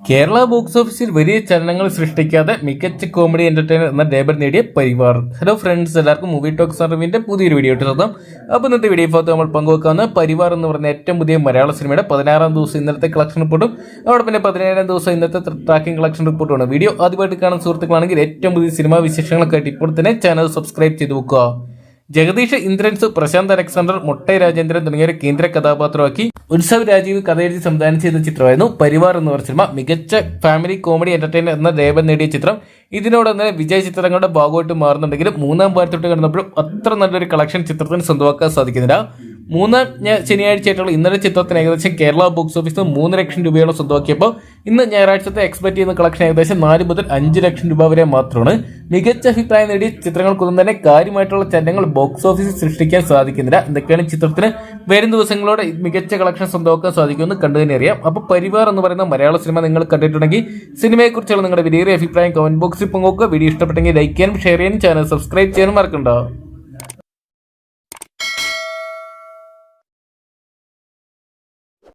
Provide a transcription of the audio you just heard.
Kerala box ഓഫീസിൽ വലിയ ചലനങ്ങൾ സൃഷ്ടിക്കാതെ മികച്ച കോമഡി എന്റർടൈനർ എന്ന ലേബൽ നേടിയ പരിവാർ. ഹലോ ഫ്രണ്ട്സ് എല്ലാവർക്കും മൂവി ടോക്സ് സർവീന്റെ പുതിയൊരു വീഡിയോ ഇട്ട് സ്വന്തം അപ്പോൾ ഇന്നത്തെ വീഡിയോ ഭാഗത്ത് നമ്മൾ പങ്കുവെക്കാവുന്ന പരിവാർ എന്ന് പറഞ്ഞ ഏറ്റവും പുതിയ മലയാള സിനിമയുടെ പതിനാറാം ദിവസം ഇന്നത്തെ കളക്ഷൻ റിപ്പോർട്ടും അവിടെ പിന്നെ പതിനേഴാം ദിവസം ഇന്നത്തെ ട്രാക്കിംഗ് കളക്ഷൻ റിപ്പോർട്ടുമാണ് വീഡിയോ ആദ്യമായിട്ട് കാണുന്ന സുഹൃത്തുക്കളാണെങ്കിൽ ഏറ്റവും പുതിയ സിനിമാ വിശേഷങ്ങളൊക്കെ ആയിട്ട് ഇപ്പോൾ തന്നെ ചാനൽ സബ്സ്ക്രൈബ് ചെയ്ത് വെക്കുക. ജഗദീഷ് ഇന്ദ്രൻസ് പ്രശാന്ത് അലക്സാണ്ടർ മുട്ടൈ രാജേന്ദ്രൻ തുടങ്ങിയ കേന്ദ്ര കഥാപാത്രമാക്കി ഉത്സവ് രാജീവ് കഥയെഴുതി സംവിധാനം ചെയ്ത ചിത്രമായിരുന്നു പരിവാർ എന്ന് പറഞ്ഞ സിനിമ. മികച്ച ഫാമിലി കോമഡി എന്റർടൈനർ എന്ന ലേബൽ നേടിയ ചിത്രം. ഇതിനോടൊന്ന് വിജയ ചിത്രങ്ങളുടെ ഭാഗമായിട്ട് മാറുന്നുണ്ടെങ്കിലും മൂന്നാം വാരത്തോട്ട് കടന്നപ്പോഴും അത്ര നല്ലൊരു കളക്ഷൻ ചിത്രത്തിന് സ്വന്തമാക്കാൻ സാധിക്കുന്നില്ല. മൂന്നാം ശനിയാഴ്ചയായിട്ടുള്ള ഇന്നലെ ചിത്രത്തിന് ഏകദേശം കേരള ബോക്സ് ഓഫീസിൽ മൂന്ന് ലക്ഷം രൂപയോളം സ്വന്തമാക്കിയപ്പോൾ ഇന്ന് ഞായറാഴ്ചത്തെ എക്സ്പെക്ട് ചെയ്യുന്ന കളക്ഷൻ ഏകദേശം നാല് മുതൽ അഞ്ച് ലക്ഷം രൂപ വരെ മാത്രമാണ്. മികച്ച അഭിപ്രായം നേടിയ ചിത്രങ്ങൾക്കൊന്നും തന്നെ കാര്യമായിട്ടുള്ള ചലനങ്ങൾ ബോക്സ് ഓഫീസിൽ സൃഷ്ടിക്കാൻ സാധിക്കുന്നില്ല. എന്തൊക്കെയാണ് ചിത്രത്തിന് വരും ദിവസങ്ങളോടെ മികച്ച കളക്ഷൻ സ്വന്തമാക്കാൻ സാധിക്കുമെന്ന് കണ്ടുതന്നെ അറിയാം. അപ്പോൾ പരിവാർ എന്ന് പറയുന്ന മലയാള സിനിമ നിങ്ങൾ കണ്ടിട്ടുണ്ടെങ്കിൽ സിനിമയെക്കുറിച്ചുള്ള നിങ്ങളുടെ വിലയേറിയ അഭിപ്രായം കമന്റ് ബോക്സിൽ പങ്കുവെക്കുക. വീഡിയോ ഇഷ്ടപ്പെട്ടെങ്കിൽ ലൈക്ക് ചെയ്യാനും ഷെയർ ചെയ്യാനും ചാനൽ സബ്സ്ക്രൈബ് ചെയ്യാനും മറക്കണ്ട.